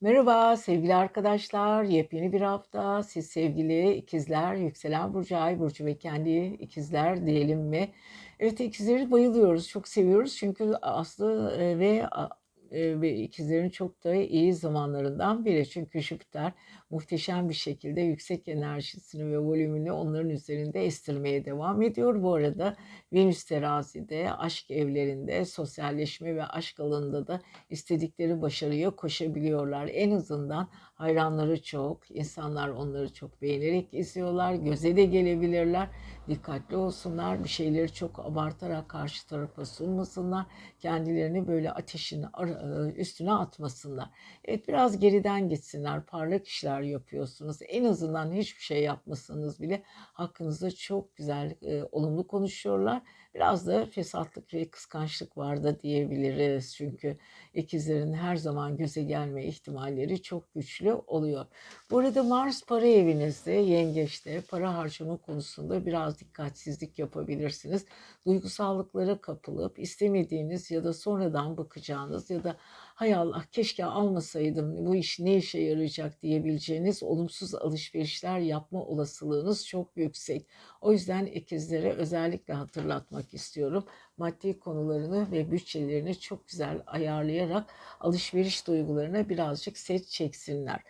Merhaba sevgili arkadaşlar. Yepyeni bir hafta. Siz sevgili ikizler, yükselen burcu, ay burcu ve kendi ikizler diyelim mi? Evet ikizleri bayılıyoruz, çok seviyoruz. Çünkü Aslı e, ve e, ve ikizlerin çok da iyi zamanlarından biri. Çünkü Jüpiter muhteşem bir şekilde yüksek enerjisini ve volümünü onların üzerinde estirmeye devam ediyor. Bu arada Venüs terazide, aşk evlerinde, sosyalleşme ve aşk alanında da istedikleri başarıya koşabiliyorlar. En azından hayranları çok, insanlar onları çok beğenerek izliyorlar, göze de gelebilirler. Dikkatli olsunlar, bir şeyleri çok abartarak karşı tarafa sunmasınlar, kendilerini böyle ateşin ar- üstüne atmasınlar. Evet biraz geriden gitsinler, parlak işler yapıyorsunuz. En azından hiçbir şey yapmasanız bile hakkınızda çok güzel, e, olumlu konuşuyorlar. Biraz da fesatlık ve kıskançlık var da diyebiliriz. Çünkü ikizlerin her zaman göze gelme ihtimalleri çok güçlü oluyor. Bu arada Mars para evinizde, yengeçte para harcama konusunda biraz dikkatsizlik yapabilirsiniz. Duygusallıklara kapılıp istemediğiniz ya da sonradan bakacağınız ya da hay Allah keşke almasaydım bu iş ne işe yarayacak diyebileceğiniz olumsuz alışverişler yapma olasılığınız çok yüksek. O yüzden ikizlere özellikle hatırlatmak istiyorum. Maddi konularını ve bütçelerini çok güzel ayarlayarak alışveriş duygularına birazcık set çeksinler.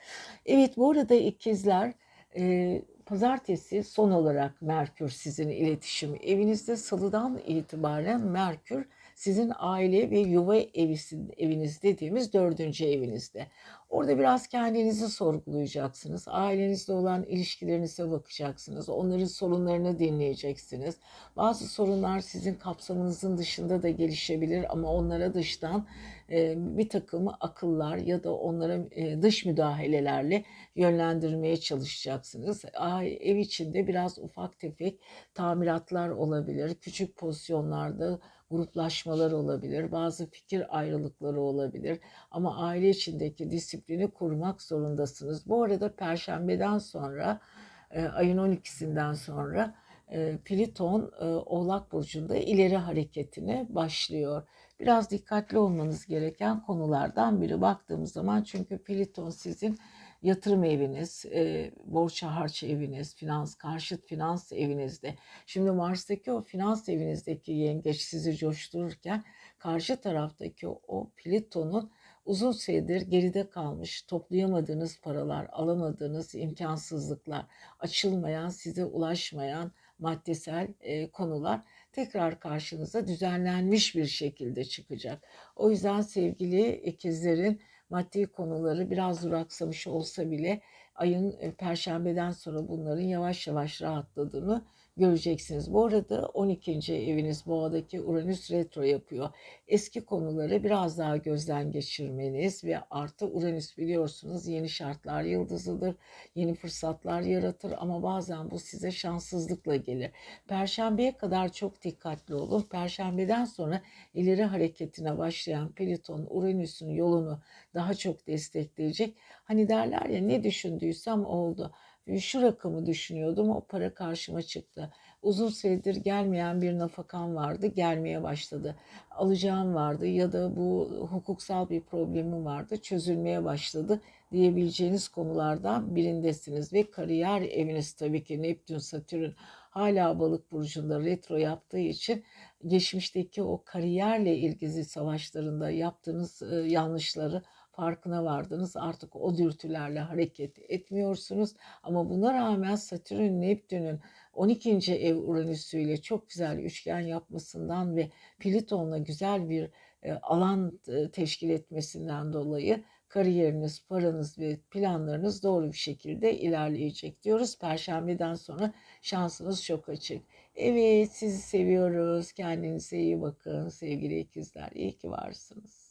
Evet bu arada ikizler e, pazartesi son olarak Merkür sizin iletişim evinizde salıdan itibaren Merkür sizin aile ve yuva evisi, eviniz dediğimiz dördüncü evinizde. Orada biraz kendinizi sorgulayacaksınız. Ailenizle olan ilişkilerinize bakacaksınız. Onların sorunlarını dinleyeceksiniz. Bazı sorunlar sizin kapsamınızın dışında da gelişebilir ama onlara dıştan e, bir takım akıllar ya da onlara e, dış müdahalelerle yönlendirmeye çalışacaksınız. Ev içinde biraz ufak tefek tamiratlar olabilir. Küçük pozisyonlarda gruplaşmalar olabilir. Bazı fikir ayrılıkları olabilir. Ama aile içindeki disiplini kurmak zorundasınız. Bu arada perşembeden sonra e, ayın 12'sinden sonra e, Pliton e, Oğlak Burcu'nda ileri hareketine başlıyor. Biraz dikkatli olmanız gereken konulardan biri baktığımız zaman çünkü Pliton sizin yatırım eviniz, e, borç harç eviniz, finans, karşıt finans evinizde. Şimdi Mars'taki o finans evinizdeki yengeç sizi coştururken karşı taraftaki o Plüton'un uzun süredir geride kalmış, toplayamadığınız paralar, alamadığınız imkansızlıklar, açılmayan, size ulaşmayan maddesel e, konular tekrar karşınıza düzenlenmiş bir şekilde çıkacak. O yüzden sevgili ikizlerin maddi konuları biraz duraksamış olsa bile ayın e, perşembeden sonra bunların yavaş yavaş rahatladığını göreceksiniz. Bu arada 12. eviniz boğadaki Uranüs retro yapıyor. Eski konuları biraz daha gözden geçirmeniz ve artı Uranüs biliyorsunuz yeni şartlar yıldızıdır. Yeni fırsatlar yaratır ama bazen bu size şanssızlıkla gelir. Perşembeye kadar çok dikkatli olun. Perşembeden sonra ileri hareketine başlayan Plüton Uranüs'ün yolunu daha çok destekleyecek. Hani derler ya ne düşündüysem oldu. Şu rakamı düşünüyordum o para karşıma çıktı. Uzun süredir gelmeyen bir nafakam vardı gelmeye başladı. Alacağım vardı ya da bu hukuksal bir problemim vardı çözülmeye başladı diyebileceğiniz konulardan birindesiniz. Ve kariyer eviniz tabii ki Neptün, Satürn hala balık burcunda retro yaptığı için geçmişteki o kariyerle ilgili savaşlarında yaptığınız yanlışları farkına vardınız. Artık o dürtülerle hareket etmiyorsunuz. Ama buna rağmen Satürn, Neptün'ün 12. ev Uranüs'ü ile çok güzel üçgen yapmasından ve Plüton'la güzel bir e, alan e, teşkil etmesinden dolayı kariyeriniz, paranız ve planlarınız doğru bir şekilde ilerleyecek diyoruz. Perşembeden sonra şansınız çok açık. Evet sizi seviyoruz. Kendinize iyi bakın sevgili ikizler. İyi ki varsınız.